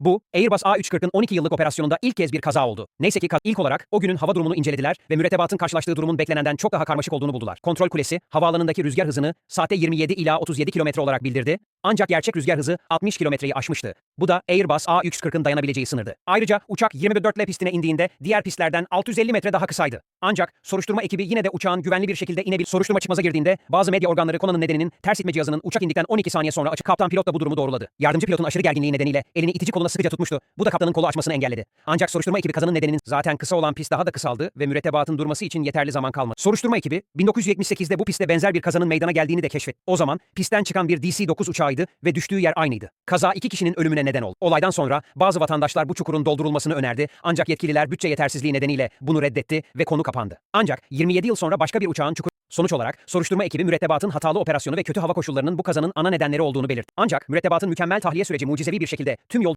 Bu, Airbus A340'ın 12 yıllık operasyonunda ilk kez bir kaza oldu. Neyse ki ilk olarak o günün hava durumunu incelediler ve mürettebatın karşılaştığı durumun beklenenden çok daha karmaşık olduğunu buldular. Kontrol kulesi, havaalanındaki rüzgar hızını saatte 27 ila 37 km olarak bildirdi. Ancak gerçek rüzgar hızı 60 kilometreyi aşmıştı. Bu da Airbus A340'ın dayanabileceği sınırdı. Ayrıca uçak 24 ile pistine indiğinde diğer pistlerden 650 metre daha kısaydı. Ancak soruşturma ekibi yine de uçağın güvenli bir şekilde inebil soruşturma çıkmaza girdiğinde bazı medya organları konanın nedeninin ters itme cihazının uçak indikten 12 saniye sonra açık kaptan pilot da bu durumu doğruladı. Yardımcı pilotun aşırı gerginliği nedeniyle elini itici koluna sıkıca tutmuştu. Bu da kaptanın kolu açmasını engelledi. Ancak soruşturma ekibi kazanın nedeninin zaten kısa olan pist daha da kısaldı ve mürettebatın durması için yeterli zaman kalmadı. Soruşturma ekibi 1978'de bu pistte benzer bir kazanın meydana geldiğini de keşfetti. O zaman pistten çıkan bir DC-9 uçağıydı ve düştüğü yer aynıydı. Kaza iki kişinin ölümüne neden oldu. Olaydan sonra bazı vatandaşlar bu çukurun doldurulmasını önerdi ancak yetkililer bütçe yetersizliği nedeniyle bunu reddetti ve konu kapandı. Ancak 27 yıl sonra başka bir uçağın çukur Sonuç olarak soruşturma ekibi mürettebatın hatalı operasyonu ve kötü hava koşullarının bu kazanın ana nedenleri olduğunu belirtti. Ancak mürettebatın mükemmel tahliye süreci mucizevi bir şekilde tüm yol